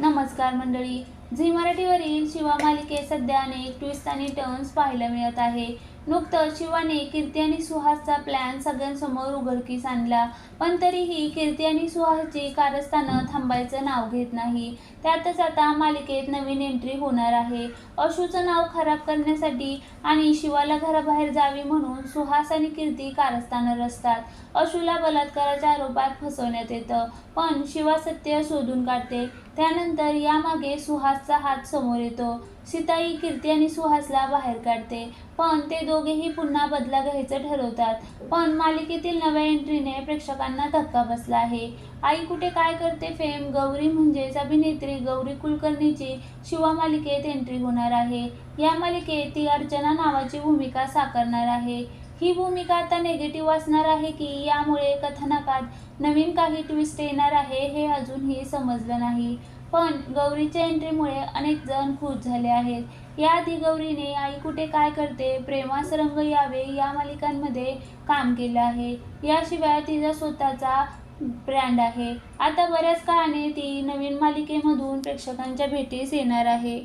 नमस्कार मंडळी. झी मराठीवरील शिवा मालिकेत सध्या अनेक ट्विस्ट आणि टर्न्स पाहायला मिळत आहे. नुकतंच शिवाने कीर्ती आणि सुहासचा प्लॅन सगळ्यांसमोर उघडकीस आणला. पण तरीही कीर्ती आणि सुहासची कारस्थानं थांबायचं नाव घेत नाही. त्यातच आता मालिकेत नवीन एंट्री होणार आहे. अशूचं नाव खराब करण्यासाठी आणि शिवाला घराबाहेर जावी म्हणून सुहास आणि कीर्ती कारस्थानं रचतात. अशूला बलात्काराच्या आरोपात फसवण्यात येतं. पण शिवा सत्य शोधून काढते. त्यानंतर यामागे सुहासचा हात समोर येतो. सीताई कीर्ती आणि सुहासला बाहेर काढते. पण ते दोघेही पुन्हा बदला घ्यायचं ठरवतात. पण मालिकेतील नव्या एंट्रीने प्रेक्षकांना धक्का बसला आहे. आई कुठे काय करते फेम गौरी म्हणजेच अभिनेत्री गौरी कुलकर्णीची शिवा मालिकेत एंट्री होणार आहे. या मालिकेत ती अर्चना नावाची भूमिका साकारणार आहे. ही भूमिका आता नेगेटिव्ह असणार आहे की यामुळे कथानकात नवीन काही ट्विस्ट येणार आहे हे अजूनही समजलं नाही. पण गौरीच्या एंट्रीमुळे अनेक जण खुश झाले आहेत. याआधी गौरीने आई कुठे काय करते प्रेमास रंग यावे या मालिकांमध्ये काम केलं आहे. याशिवाय तिचा स्वतःचा ब्रँड आहे. आता बऱ्याच काळाने ती नवीन मालिकेमधून प्रेक्षकांच्या भेटीस येणार आहे.